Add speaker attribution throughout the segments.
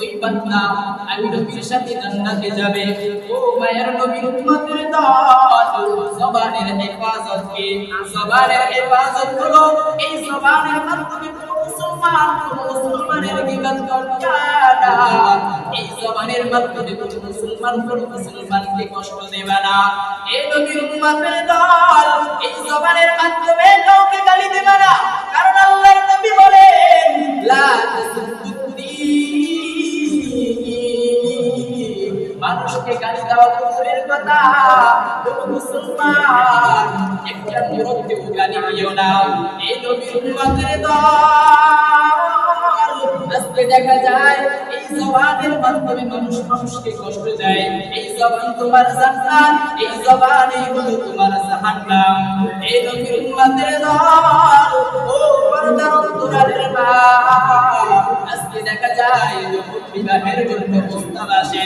Speaker 1: ওই বান্দা আমি নবীর সাথে জান্নাতে যাবে। ও মায়ের নবীর উম্মতের দল জবানের হেফাজত কি জবানের হেফাজত হলো এই জবানের মাধ্যমে মুসলমান মুসলমানের গিবত এই জবানের মাধ্যমে মুসলমান, কোনো মুসলমানকে কষ্ট দেবে না। এই নবীর উম্মতের দল মানুষকে গালি দেওয়া কুফরের কথা। কোন মুসলমান, একটা মুরব্বিও গালি দিও না। এই নবীর উম্মতের দল আজকে দেখা যায়, এই জবানের মাধ্যমে মানুষ মানুষকে কষ্ট দেয়। এই জবান তোমার জান্নাত, এই জবানই হলো তোমার জাহান্নাম। এই নবীর উম্মতের দল ও পর্দার অন্তরালের মা আজকে দেখা যায় যখন বিবাহের জন্য প্রস্তাব আসে,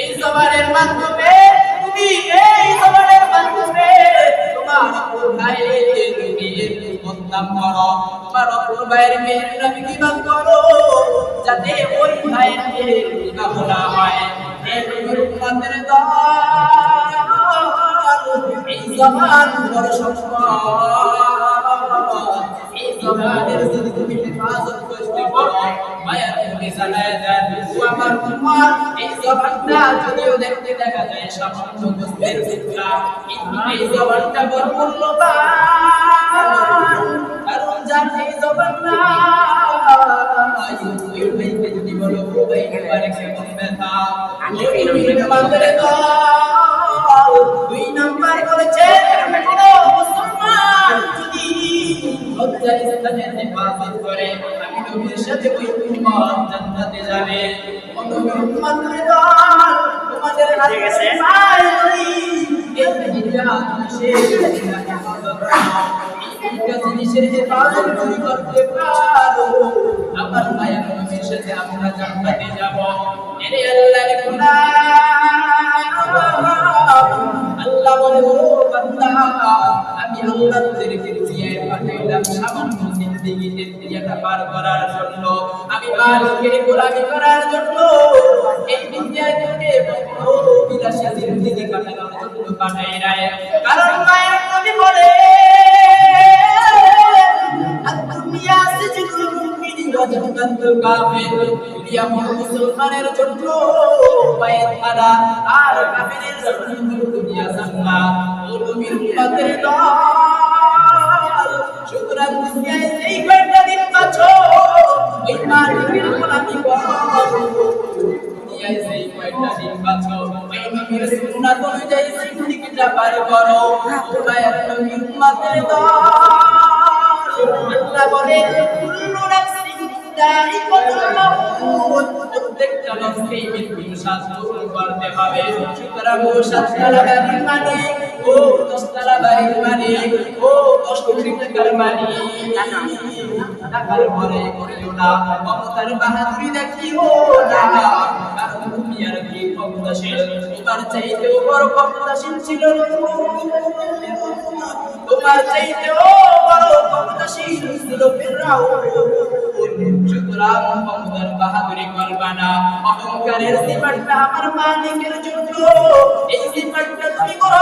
Speaker 1: এই জবানের মাধ্যমে, তুমি এই জবানের মাধ্যমে তোমার অপর ভাইয়ের মেয়ের বদনাম করো, তোমার অপর ভাইয়ের মেয়ের নামে কিবাদ করো, যাতে ওই ভাইয়ের মেয়ের বিবাহ না হয়। এই জবান বড় সম্পদ মায়ার জানায় দেন ও আমার উম্মত এই জবানটা যদিও দেখতে দেখা যায় সামান্য গোস্তের টুকরা কিন্তু এই জবানটা বড় মূল্যবান কারণ যার এই জবানটা ওই ভাইকে যদি বলো ও ভাই এবারে কেমন ব্যথা ওই নবীর বান্দরে দল দুই নাম্বার করেছে মুসলমান যদি লজ্জার স্থানে হেফাজত করে নবীর সাথে ওই উম্মত জান্নাতে যাবে। ও নবীর উম্মতের দল তোমাদের হাতে
Speaker 2: গেছে?
Speaker 1: পায় নই এই দুনিয়া জিনিসের হেফাজত করো। এই দুনিয়া জিনিসের হেফাজত যদি করতে পারো। আমার মায়ের নবীর সাথে আমরা জান্নাতে যাব। এরে আল্লাহর গোলাম আল্লাহ বলে ও বান্দা আমি দুনিয়ায় পাঠাইলাম সামান্য জিন্দেগিতে দুনিয়াটা পার করার জন্য আমি মালিকের গোলামি করার জন্য এই দুনিয়ায় তোকে ও বিলাসী জিন্দেগি কাটানোর জন্য পাঠাই নাই কারণ মায়ের নবী বলে দুনিয়া সিজনুল মুমিনি ওয়া জান্নাতুল কাফির দুনিয়া মুসলমানের জন্য পায়ের ধারা আর কাফিরের জন্য দুনিয়া জান্নাত। ও নবীর উম্মতের দল অনুযায়ী জিন্দেগিটা পার করো। ও মায়ের উম্মতের দল। আল্লাহ বলেন কুল্লু নাফসিন যায়িকাতুল মাউত প্রত্যেকটা নফসকেই মৃত্যুর স্বাদ করতে হবে। সুতরাং ও সাততলা বাড়ির মালিক ও দশতলা বাড়ির মালিক, ও কোটি টাকার মালিক। টাকার পরে করিও না ক্ষমতার বাহাদুরি দেখিও না। কারণ তুমি আর কি ক্ষমতাশীল, তোমার চাইতেও বড় ক্ষমতাশীল অহংকারের সিফাতটা আমার মালিকের জন্য। এই সিফাতটা তুমি করো